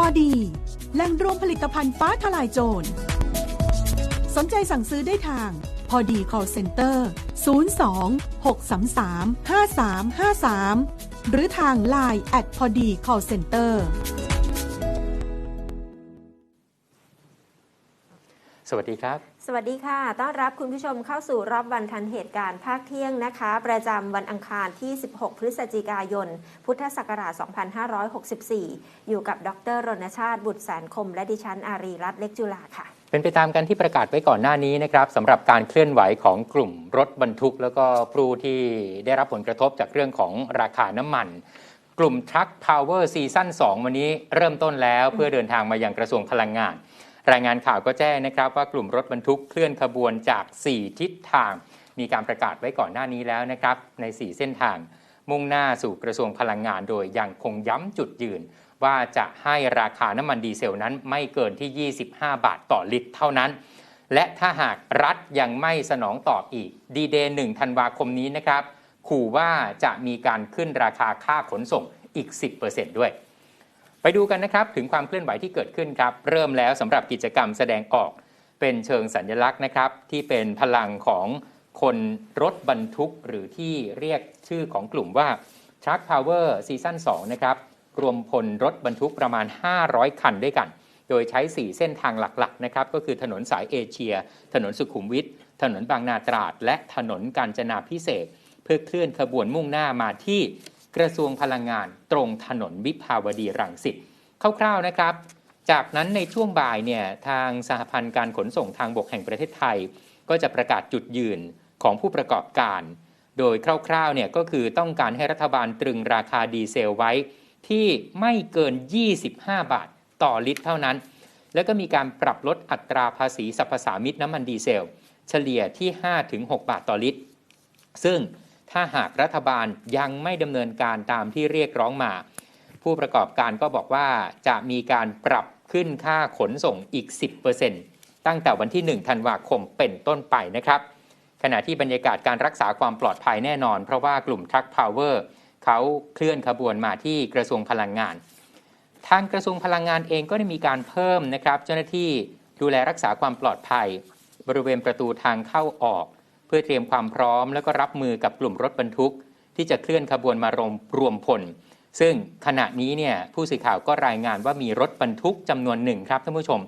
พอดี แหล่งรวมผลิตภัณฑ์ฟ้าทลายโจร สนใจสั่งซื้อได้ทาง พอดี call center 02 633 5353 หรือทาง Line at พอดี call center สวัสดีครับ สวัสดีค่ะ ต้อนรับคุณผู้ชมเข้าสู่รอบวันทันเหตุการณ์ภาคเที่ยงนะคะ ประจำวันอังคารที่ 16 พฤศจิกายน พุทธศักราช 2564 อยู่กับดรรณชาติ บุตรแสนคม และดิฉันอารีรัตน์เล็กจุลาค่ะ เป็นไปตามกันที่ประกาศไว้ก่อนหน้านี้นะครับสำหรับการเคลื่อนไหวของกลุ่มรถบรรทุก แล้วก็ผู้ที่ได้รับผลกระทบจากเรื่องของราคาน้ำมันกลุ่ม Truck Power ซีซั่น2วันนี้เริ่มต้นแล้วเพื่อเดินทางมายังกระทรวงพลังงาน รายงานข่าวก็แจ้งนะครับว่ากลุ่มรถบรรทุกเคลื่อนขบวนจาก 4 ทิศทาง มีการประกาศไว้ก่อนหน้านี้แล้วนะครับใน 4 เส้นทาง มุ่งหน้าสู่กระทรวงพลังงานโดยยังคงย้ำจุดยืน ว่าจะให้ราคาน้ำมันดีเซลนั้นไม่เกินที่ 25 บาทต่อลิตรเท่านั้น และถ้าหากรัฐยังไม่สนองตอบอีกดีเดย์1ธันวาคมนี้นะครับขู่ว่าจะมีการขึ้นราคาค่าขนส่งอีก 10%ด้วย ไปดูกันนะครับถึงความเคลื่อนไหวที่เกิดขึ้นครับ เริ่มแล้วสำหรับกิจกรรมแสดงออกเป็นเชิงสัญลักษณ์นะครับ ที่เป็นพลังของคนรถบรรทุกหรือที่เรียกชื่อของกลุ่มว่า Truck Power ซีซั่น2นะครับรวมพลรถบรรทุกประมาณ 500 คันด้วยกัน โดยใช้ 4 เส้นทางหลักๆนะครับก็คือถนนสายเอเชีย ถนนสุขุมวิทถนนบางนาตราด และถนนกาญจนาพิเศษ เพื่อเคลื่อนขบวนมุ่งหน้ามาที่ กระทรวงพลังงานตรงถนนวิภาวดีรังสิตคร่าวๆนะครับ จากนั้นในช่วงบ่ายเนี่ยทางสหพันธ์การขนส่งทางบกแห่งประเทศไทย ก็จะประกาศจุดยืนของผู้ประกอบการ โดยคร่าวๆเนี่ยก็คือต้องการให้รัฐบาลตรึงราคาดีเซลไว้ ที่ไม่เกิน 25 บาทต่อลิตรเท่านั้น แล้วก็มีการปรับลดอัตราภาษีสรรพสามิตน้ำมันดีเซล เฉลี่ยที่ 5-6 บาทต่อลิตร ซึ่ง ถ้าหากรัฐบาลยังไม่ดำเนินการตามที่เรียกร้องมา ผู้ประกอบการก็บอกว่าจะมีการปรับขึ้นค่าขนส่งอีก 10%ตั้งแต่วันที่ 1 ธันวาคมเป็นต้นไปนะครับ ขณะที่บรรยากาศการรักษาความปลอดภัยแน่นอน เพราะว่ากลุ่ม Truck Power เขาเคลื่อนขบวนมาที่กระทรวงพลังงาน ทางกระทรวงพลังงานเองก็ได้มีการเพิ่มนะครับ เจ้าหน้าที่ดูแลรักษาความปลอดภัย บริเวณประตูทางเข้าออก เพื่อเตรียมความพร้อมแล้วก็รับมือกับกลุ่มรถบรรทุก ที่จะเคลื่อนขบวนมารวมรวมพล ซึ่งขณะนี้เนี่ยผู้สื่อข่าวก็รายงานว่ามีรถบรรทุกจำนวนหนึ่งครับท่านผู้ชม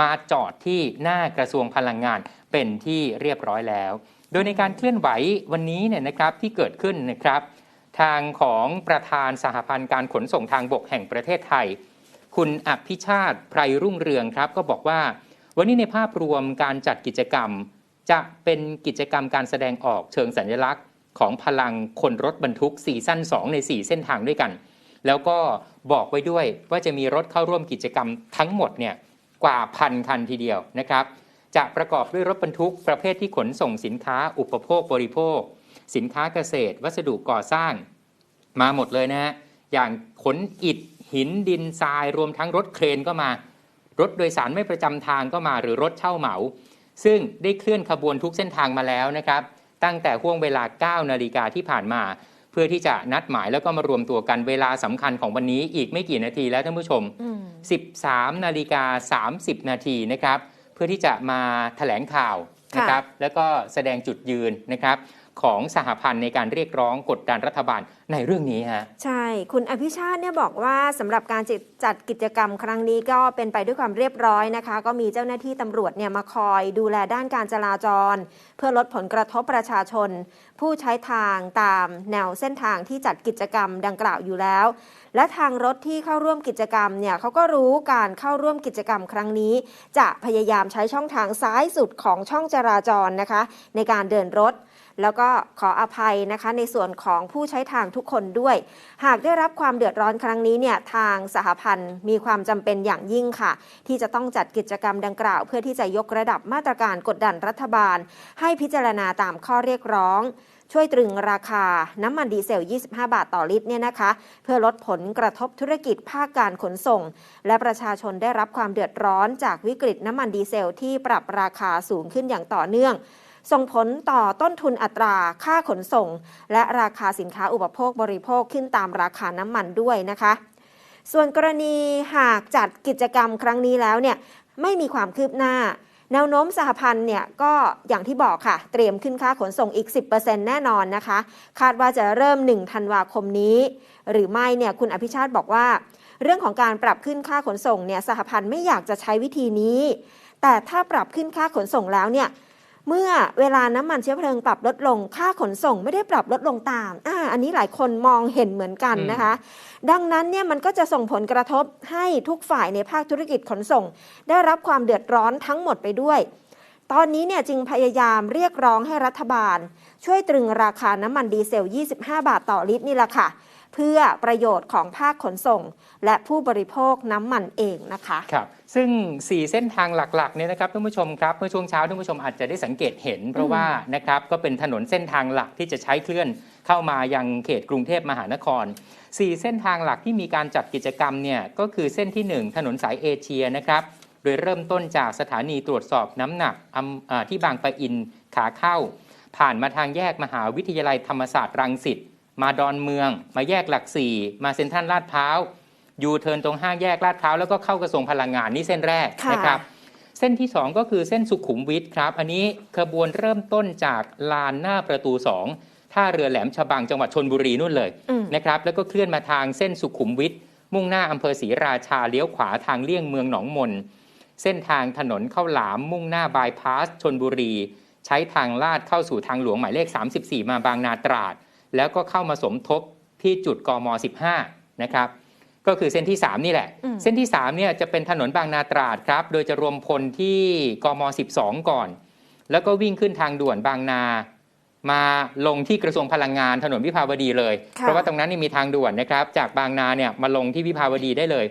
มาจอดที่หน้ากระทรวงพลังงานเป็นที่เรียบร้อยแล้ว โดยในการเคลื่อนไหววันนี้เนี่ยนะครับที่เกิดขึ้นนะครับทางของประธานสหพันธ์การขนส่งทางบกแห่งประเทศไทย คุณอภิชาติไพรรุ่งเรืองครับก็บอกว่า วันนี้ในภาพรวมการจัดกิจกรรม จะเป็นกิจกรรมการแสดงออกเชิงสัญลักษณ์ ของพลังคนรถบรรทุกซีซั่น2 ใน 4 เส้นทางด้วยกัน แล้วก็บอกไว้ด้วยว่าจะมีรถเข้าร่วมกิจกรรมทั้งหมดเนี่ยกว่าพันคันทีเดียวนะครับ จะประกอบด้วยรถบรรทุกประเภทที่ขนส่งสินค้าอุปโภคบริโภค สินค้าเกษตร วัสดุก่อสร้าง มาหมดเลยนะฮะอย่างขนอิฐหินดินทรายรวมทั้งรถเครนก็มา รถโดยสารไม่ประจำทางก็มาหรือรถเช่าเหมา ซึ่งได้เคลื่อนขบวนทุกเส้นทางมาแล้วนะครับ ตั้งแต่ห่วงเวลา 9 นาฬิกาที่ผ่านมา เพื่อที่จะนัดหมายแล้วก็มารวมตัวกันเวลาสำคัญของวันนี้อีกไม่กี่นาทีแล้วท่านผู้ชมอืม13 นาฬิกา 30 นาทีนะครับ เพื่อที่จะมาแถลงข่าวค่ะนะครับ แล้วก็แสดงจุดยืนนะครับ ของสหพันธ์ในการเรียกร้องกดดันรัฐบาลในเรื่องนี้ฮะใช่ คุณอภิชาติเนี่ยบอกว่าสำหรับการจัดจัดกิจกรรมครั้งนี้ก็เป็นไปด้วยความเรียบร้อยนะคะ ก็มีเจ้าหน้าที่ตำรวจเนี่ยมาคอยดูแลด้านการจราจร เพื่อลดผลกระทบประชาชน ผู้ใช้ทางตามแนวเส้นทางที่จัดกิจกรรมดังกล่าวอยู่แล้ว และทางรถที่เข้าร่วมกิจกรรมเนี่ยเขาก็รู้การเข้าร่วมกิจกรรมครั้งนี้ จะพยายามใช้ช่องทางซ้ายสุดของช่องจราจรนะคะ ในการเดินรถ แล้วก็ขออภัยนะคะในส่วนของผู้ใช้ทางทุกคนด้วย หากได้รับความเดือดร้อนครั้งนี้เนี่ยทางสหพันธ์มีความจำเป็นอย่างยิ่งค่ะ ที่จะต้องจัดกิจกรรมดังกล่าว เพื่อที่จะยกระดับมาตรการกดดันรัฐบาล ให้พิจารณาตามข้อเรียกร้องช่วยตรึงราคาน้ำมันดีเซล 25 บาทต่อลิตรเนี่ยนะคะ เพื่อลดผลกระทบธุรกิจภาคการขนส่ง และประชาชนได้รับความเดือดร้อนจากวิกฤตน้ำมันดีเซลที่ปรับราคาสูงขึ้นอย่างต่อเนื่อง ส่งผลต่อต้นทุนอัตราค่าขนส่ง และราคาสินค้าอุปโภคบริโภคขึ้นตามราคาน้ำมันด้วยนะคะ ส่วนกรณีหากจัดกิจกรรมครั้งนี้แล้วเนี่ยไม่มีความคืบหน้า แนวโน้มสหพันธ์เนี่ยก็อย่างที่บอกค่ะ เตรียมขึ้นค่าขนส่งอีก 10%แน่นอนนะคะ คาดว่าจะเริ่ม 1 ธันวาคมนี้ หรือไม่เนี่ยคุณอภิชาติบอกว่า เรื่องของการปรับขึ้นค่าขนส่งเนี่ยสหพันธ์ไม่อยากจะใช้วิธีนี้ แต่ถ้าปรับขึ้นค่าขนส่งแล้วเนี่ย เมื่อเวลาน้ำมันเชื้อเพลิงปรับลดลง ค่าขนส่งไม่ได้ปรับลดลงตามอ่าอันนี้หลายคนมองเห็นเหมือนกันนะคะ ดังนั้นเนี่ยมันก็จะส่งผลกระทบให้ทุกฝ่ายในภาคธุรกิจขนส่ง ได้รับความเดือดร้อนทั้งหมดไปด้วย ตอนนี้เนี่ยจึงพยายามเรียกร้องให้รัฐบาล ช่วยตรึงราคาน้ำมันดีเซล 25 บาทต่อลิตรนี่แหละค่ะ เพื่อประโยชน์ของภาคขนส่ง และผู้บริโภคน้ำมันเองนะคะครับซึ่ง 4 เส้นทางหลักๆเนี่ยนะครับท่านผู้ชมครับเมื่อช่วงเช้าท่านผู้ชมอาจจะได้สังเกตเห็น เพราะว่านะครับก็เป็นถนนเส้นทางหลักที่จะใช้เคลื่อนเข้ามายังเขตกรุงเทพมหานคร 4 เส้นทางหลักที่มีการจัดกิจกรรมเนี่ยก็คือเส้นที่ 1 ถนนสายเอเชียนะครับโดยเริ่มต้นจากสถานีตรวจสอบน้ำหนักที่บางปะอินขาเข้า ผ่านมาทางแยกมหาวิทยาลัยธรรมศาสตร์รังสิต มาดอนเมือง มาแยกหลักสี่มาเซ็นทรัลลาดพร้าวยูเทิร์นตรงห้างแยกลาดพร้าวแล้วก็เข้ากระทรวงพลังงานนี่เส้นแรกค่ะนะครับเส้นที่ 2 ก็คือเส้นสุขุมวิทครับ อันนี้ขบวนเริ่มต้นจากลานหน้าประตู 2 ท่าเรือแหลมฉบังจังหวัดชนบุรีนู่นเลยอืมนะครับแล้วก็เคลื่อนมาทางเส้นสุขุมวิทมุ่งหน้าอำเภอศรีราชาเลี้ยวขวาทางเลี่ยงเมืองหนองมน เส้นทางถนนเข้าหลามมุ่งหน้าบายพาสชนบุรี ใช้ทางลาดเข้าสู่ทางหลวงหมายเลข 34 มาบางนาตราด แล้วก็เข้ามาสมทบที่จุดกม 15 นะครับก็คือเส้นที่ 3 นี่แหละอืมเส้นที่ 3 เนี่ยจะเป็นถนนบางนาตราดครับ โดยจะรวมพลที่กม 12 ก่อน แล้วก็วิ่งขึ้นทางด่วนบางนา มาลงที่กระทรวงพลังงานถนนวิภาวดีเลยค่ะเพราะว่าตรงนั้นนี่มีทางด่วนนะครับ จากบางนาเนี่ยมาลงที่วิภาวดีได้เลย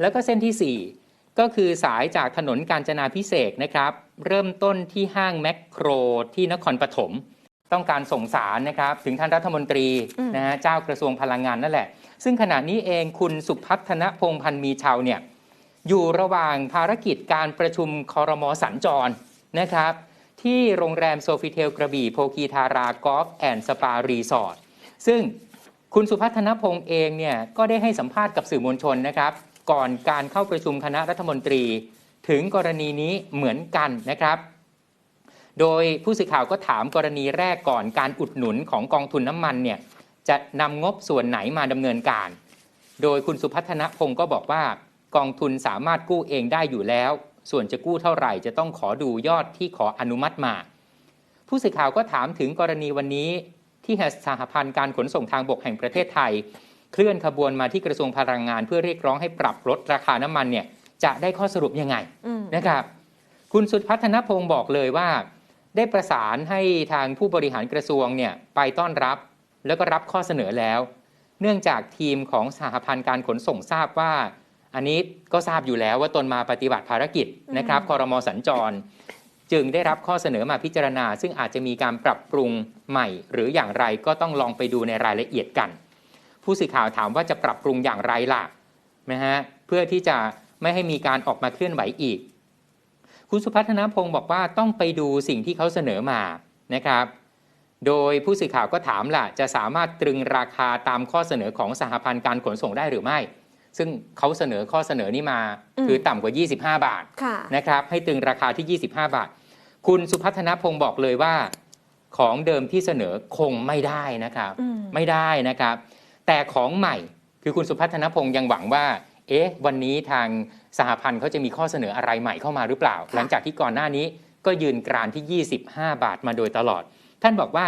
แล้วก็เส้นทีสี่4 ก็คือสายจากถนนกาญจนาพิเศษกนะครับ เริ่มต้นที่ห้างแมคโครที่นครปฐม ต้องการส่งสารนะครับถึงท่านรัฐมนตรีอืมนะฮะเจ้ากระทรวงพลังงานนั่นแหละ ซึ่งขณะนี้เองคุณสุพัฒนพงษ์พันธ์มีชาวเนี่ยอยู่ระหว่างภารกิจการประชุมคอรมอสัญจรนะครับ ที่โรงแรมโซฟิเทลกระบี่โพคีทารากอล์ฟแอนด์สปารีสอร์ทซึ่งคุณสุพัฒนพงษ์เองเนี่ยก็ได้ให้สัมภาษณ์กับสื่อมวลชนนะครับ ก่อนการเข้าประชุมคณะรัฐมนตรี ถึงกรณีนี้เหมือนกันนะครับ โดยผู้สื่อข่าวก็ถามกรณีแรกก่อนการอุดหนุนของกองทุนน้ำมันเนี่ยจะนำงบส่วนไหนมาดำเนินการ โดยคุณสุพัฒนพงศ์ก็บอกว่ากองทุนสามารถกู้เองได้อยู่แล้ว ส่วนจะกู้เท่าไหร่จะต้องขอดูยอดที่ขออนุมัติมา ผู้สื่อข่าวก็ถามถึงกรณีวันนี้ที่สหพันธ์การขนส่งทางบกแห่งประเทศไทย เคลื่อนขบวนมาที่กระทรวงพลังงาน เพื่อเรียกร้องให้ปรับลดราคาน้ำมันเนี่ยจะได้ข้อสรุปยังไงนะครับ คุณสุพัฒนพงศ์บอกเลยว่า ได้ประสานให้ทางผู้บริหารกระทรวงเนี่ยไปต้อนรับ แล้วก็รับข้อเสนอแล้ว เนื่องจากทีมของสหพันธ์การขนส่งทราบว่า อันนี้ก็ทราบอยู่แล้วว่าตนมาปฏิบัติภารกิจนะครับคอรมอสัญจร จึงได้รับข้อเสนอมาพิจารณา ซึ่งอาจจะมีการปรับปรุงใหม่ หรืออย่างไรก็ต้องลองไปดูในรายละเอียดกัน ผู้สื่อข่าวถามว่าจะปรับปรุงอย่างไรล่ะนะฮะเพื่อที่จะไม่ให้มีการออกมาเคลื่อนไหวอีก คุณสุพัฒนพงศ์บอกว่าต้องไปดูสิ่งที่เขาเสนอมานะครับ โดยผู้สื่อข่าวก็ถามล่ะ จะสามารถตรึงราคาตามข้อเสนอของสหพันธ์การขนส่งได้หรือไม่ ซึ่งเขาเสนอข้อเสนอนี้มาอืมคือต่ำกว่า 25 บาทค่ะนะครับ ให้ตรึงราคาที่ 25 บาท คุณสุพัฒนพงศ์บอกเลยว่า ของเดิมที่เสนอคงไม่ได้นะครับอืมไม่ได้นะครับ แต่ของใหม่คือคุณสุพัฒนพงศ์ยังหวังว่า เอ๊ะ วันนี้ทางสหพันธ์เขาจะมีข้อเสนออะไรใหม่เข้ามาหรือเปล่า หลังจากที่ก่อนหน้านี้ก็ยืนกรานที่ 25 บาทมาโดยตลอด ท่านบอกว่า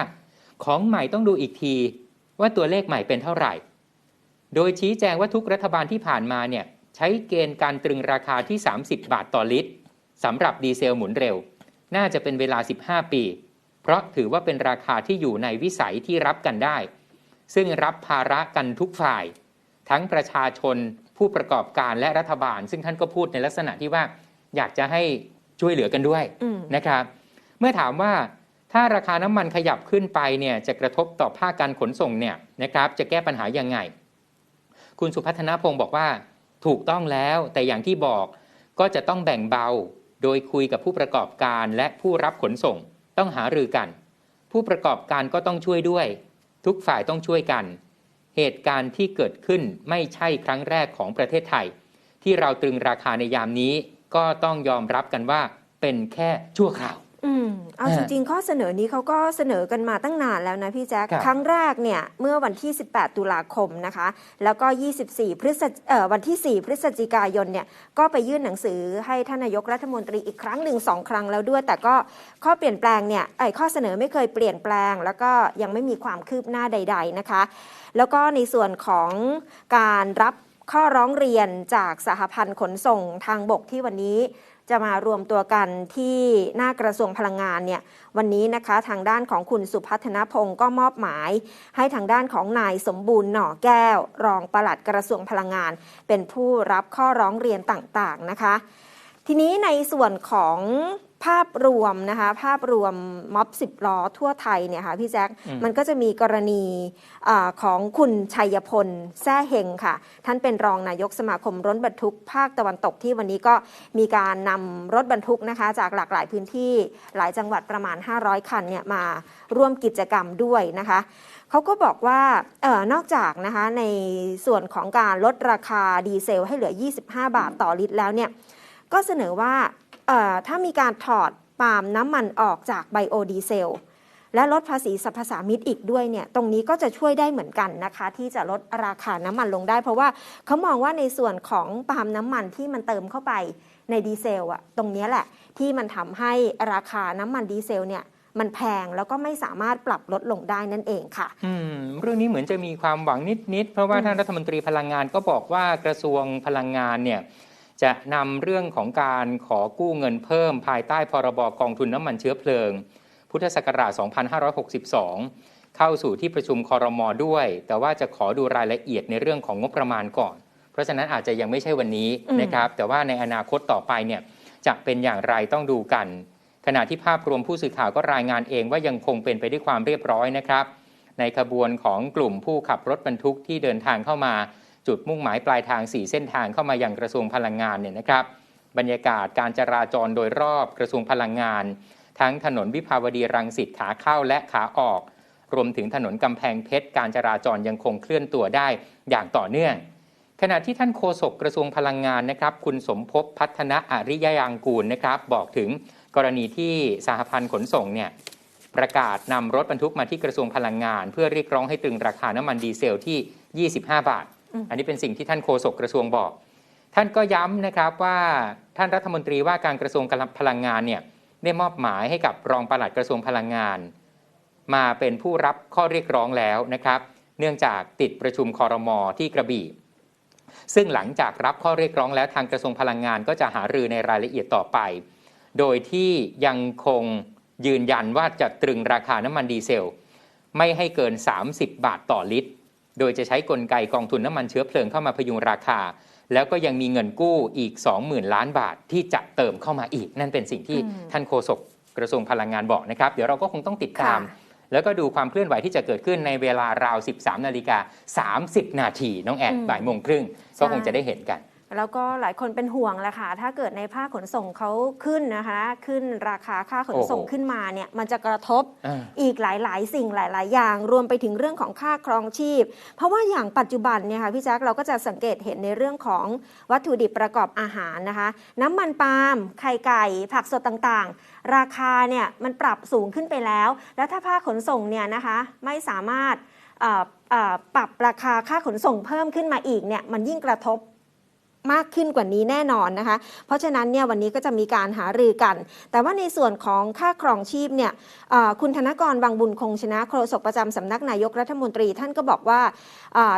ของใหม่ต้องดูอีกทีว่าตัวเลขใหม่เป็นเท่าไหร่ โดยชี้แจงว่าทุกรัฐบาลที่ผ่านมาเนี่ยใช้เกณฑ์การตรึงราคาที่ 30 บาทต่อลิตรสำหรับดีเซลหมุนเร็ว น่าจะเป็นเวลา 15 ปี เพราะถือว่าเป็นราคาที่อยู่ในวิสัยที่รับกันได้ ซึ่งรับภาระกันทุกฝ่าย ทั้งประชาชน ผู้ประกอบการและรัฐบาล ซึ่งท่านก็พูดในลักษณะที่ว่าอยากจะให้ช่วยเหลือกันด้วยอืมนะครับ เมื่อถามว่าถ้าราคาน้ำมันขยับขึ้นไปเนี่ยจะกระทบต่อภาคการขนส่งเนี่ยนะครับ จะแก้ปัญหายังไง คุณสุพัฒนพงศ์บอกว่าถูกต้องแล้ว แต่อย่างที่บอกก็จะต้องแบ่งเบา โดยคุยกับผู้ประกอบการและผู้รับขนส่ง ต้องหารือกัน ผู้ประกอบการก็ต้องช่วยด้วย ทุกฝ่ายต้องช่วยกัน เหตุการณ์ที่เกิดขึ้นไม่ใช่ครั้งแรกของประเทศไทย ที่เราตรึงราคาในยามนี้ก็ต้องยอมรับกันว่าเป็นแค่ชั่วคราว อืมเอาอ่าจริงๆ ข้อเสนอนี้เขาก็เสนอกันมาตั้งนานแล้วนะพี่แจ๊คครับครั้งแรกเนี่ยเมื่อวันที่ 18 ตุลาคมนะคะ แล้วก็ 24 พฤศจิเอ่อวันที่ 4 พฤศจิกายนเนี่ยก็ไปยื่นหนังสือให้ท่านนายกรัฐมนตรีอีกครั้งหนึ่งสองครั้งแล้วด้วย แต่ก็ข้อเปลี่ยนแปลงเนี่ยไอ้ข้อเสนอไม่เคยเปลี่ยนแปลง แล้วก็ยังไม่มีความคืบหน้าใด ๆนะคะ แล้วก็ในส่วนของการรับข้อร้องเรียนจากสหพันธ์ขนส่งทางบกที่วันนี้ จะมารวมตัวกันที่หน้ากระทรวงพลังงานเนี่ยวันนี้นะคะทางด้านของคุณสุพัฒนพงศ์ก็มอบหมาย ให้ทางด้านของนายสมบูรณ์หน่อแก้ว รองปลัดกระทรวงพลังงาน เป็นผู้รับข้อร้องเรียนต่างๆนะคะ ทีนี้ในส่วนของ ภาพรวมนะคะภาพรวมม็อบสิบล้อทั่วไทยเนี่ยค่ะพี่แจ๊คอืมมันก็จะมีกรณีอาของคุณชัยพลแซ่เฮงค่ะ ท่านเป็นรองนายกสมาคมรถบรรทุกภาคตะวันตกที่วันนี้ก็มีการนำรถบรรทุกนะคะ จากหลากหลายพื้นที่หลายจังหวัดประมาณ 500 คันเนี่ยมาร่วมกิจกรรมด้วยนะคะเขาก็บอกว่าเออนอกจากนะคะในส่วนของการลดราคาดีเซลให้เหลือ 25 บาทต่อลิตรแล้วเนี่ย ก็เสนอว่าเอ่อ ถ้ามีการถอดปาล์มน้ำมันออกจากไบโอดีเซลและลดภาษีสรรพสามิตอีกด้วยเนี่ยตรงนี้ก็จะช่วยได้เหมือนกันนะคะ ที่จะลดราคาน้ำมันลงได้ เพราะว่าเขามองว่าในส่วนของปาล์มน้ำมันที่มันเติมเข้าไปในดีเซลอะตรงเนี้ยแหละที่มันทำให้ราคาน้ำมันดีเซลเนี่ยมันแพงแล้วก็ไม่สามารถปรับลดลงได้นั่นเองค่ะอืมเรื่องนี้เหมือนจะมีความหวังนิดๆเพราะว่าอืมท่านรัฐมนตรีพลังงานก็บอกว่ากระทรวงพลังงานเนี่ย จะนำเรื่องของการขอกู้เงินเพิ่มภายใต้พรบกองทุนน้ำมันเชื้อเพลิง พุทธศักราช 2562 เข้าสู่ที่ประชุมคอรมอด้วย แต่ว่าจะขอดูรายละเอียดในเรื่องของงบประมาณก่อน เพราะฉะนั้นอาจจะยังไม่ใช่วันนี้อืมนะครับ แต่ว่าในอนาคตต่อไปเนี่ยจะเป็นอย่างไรต้องดูกัน ขณะที่ภาพรวมผู้สื่อข่าวก็รายงานเองว่ายังคงเป็นไปด้วยความเรียบร้อยนะครับ ในขบวนของกลุ่มผู้ขับรถบรรทุกที่เดินทางเข้ามา จุดมุ่งหมายปลายทาง 4 เส้นทางเข้ามายังกระทรวงพลังงานเนี่ยนะครับ บรรยากาศการจราจรโดยรอบกระทรวงพลังงาน ทั้งถนนวิภาวดีรังสิตขาเข้าและขาออก รวมถึงถนนกำแพงเพชรการจราจรยังคงเคลื่อนตัวได้อย่างต่อเนื่อง ขณะที่ท่านโฆษกกระทรวงพลังงานนะครับ คุณสมภพพัฒนาอริยยางกูลนะครับ บอกถึงกรณีที่สหพันธ์ขนส่งเนี่ยประกาศนำรถบรรทุกมาที่กระทรวงพลังงาน เพื่อเรียกร้องให้ตรึงราคาน้ำมันดีเซลที่ 25 บาท อันนี้เป็นสิ่งที่ท่านโฆษกกระทรวงบอก ท่านก็ย้ำนะครับว่าท่านรัฐมนตรีว่าการกระทรวงพลังงานเนี่ยได้มอบหมายให้กับรองปลัดกระทรวงพลังงาน มาเป็นผู้รับข้อเรียกร้องแล้วนะครับ เนื่องจากติดประชุมคอรมอที่กระบี่ ซึ่งหลังจากรับข้อเรียกร้องแล้วทางกระทรวงพลังงานก็จะหารือในรายละเอียดต่อไป โดยที่ยังคงยืนยันว่าจะตรึงราคาน้ำมันดีเซล ไม่ให้เกิน 30 บาทต่อลิตร โดยจะใช้กลไกกองทุนน้ำมันเชื้อเพลิงเข้ามาพยุงราคา แล้วก็ยังมีเงินกู้อีก 20,000 ล้านบาทที่จะเติมเข้ามาอีก นั่นเป็นสิ่งที่อืมท่านโฆษกกระทรวงพลังงานบอกนะครับเดี๋ยวเราก็คงต้องติดตามค่ะแล้วก็ดูความเคลื่อนไหวที่จะเกิดขึ้นในเวลาราว 13 นาฬิกา 30 นาทีน้องแอดอืมบ่ายโมงครึ่งก็ใช่คงจะได้เห็นกัน แล้วก็หลายคนเป็นห่วงแหละค่ะ ถ้าเกิดในภาคขนส่งเขาขึ้นนะคะ ขึ้นราคาค่าขนส่งโอ้โหขึ้นมาเนี่ย มันจะกระทบอ่าอีกหลาย ๆ สิ่งหลาย ๆ อย่าง รวมไปถึงเรื่องของค่าครองชีพ เพราะว่าอย่างปัจจุบันเนี่ยค่ะพี่แจ๊คเราก็จะสังเกตเห็นในเรื่องของวัตถุดิบประกอบอาหารนะคะ น้ำมันปาล์มไข่ไก่ ผักสดต่าง ๆ ราคาเนี่ยมันปรับสูงขึ้นไปแล้ว แล้วถ้าภาคขนส่งเนี่ยนะคะไม่สามารถเอ่อเอ่อปรับราคาค่าขนส่งเพิ่มขึ้นมาอีกเนี่ยมันยิ่งกระทบ มากขึ้นกว่านี้แน่นอนนะคะ เพราะฉะนั้นเนี่ยวันนี้ก็จะมีการหารือกัน แต่ว่าในส่วนของค่าครองชีพเนี่ยคุณธนกรบางบุญคงชนะโฆษกประจำสำนักนายกรัฐมนตรี ท่านก็บอกว่า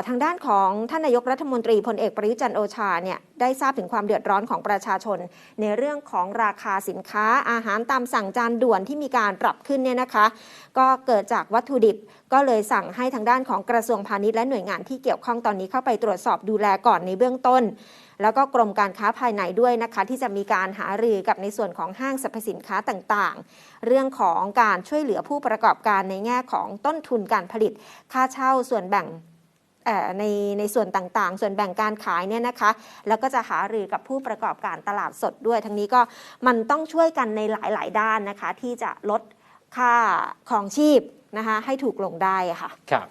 ทางด้านของท่านนายกรัฐมนตรีพลเอกประยุจันทร์โอชาเนี่ยได้ทราบถึงความเดือดร้อนของประชาชน ในเรื่องของราคาสินค้าอาหารตามสั่งจานด่วนที่มีการปรับขึ้นเนี่ยนะคะ ก็เกิดจากวัตถุดิบ ก็เลยสั่งให้ทางด้านของกระทรวงพาณิชย์และหน่วยงานที่เกี่ยวข้องตอนนี้เข้าไปตรวจสอบดูแลก่อนในเบื้องต้น แล้วก็กรมการค้าภายในด้วยนะคะ ที่จะมีการหารือกับในส่วนของห้างสรรพสินค้าต่างๆ เรื่องของการช่วยเหลือผู้ประกอบการในแง่ของต้นทุนการผลิต ค่าเช่าส่วนแบ่งในในส่วนต่างๆ ส่วนแบ่งการขายเนี่ยนะคะ แล้วก็จะหารือกับผู้ประกอบการตลาดสดด้วย ทั้งนี้ก็มันต้องช่วยกันในหลายๆ ด้านนะคะ ที่จะลดค่าของชีพ นะคะให้ถูกลงได้ค่ะ ครับ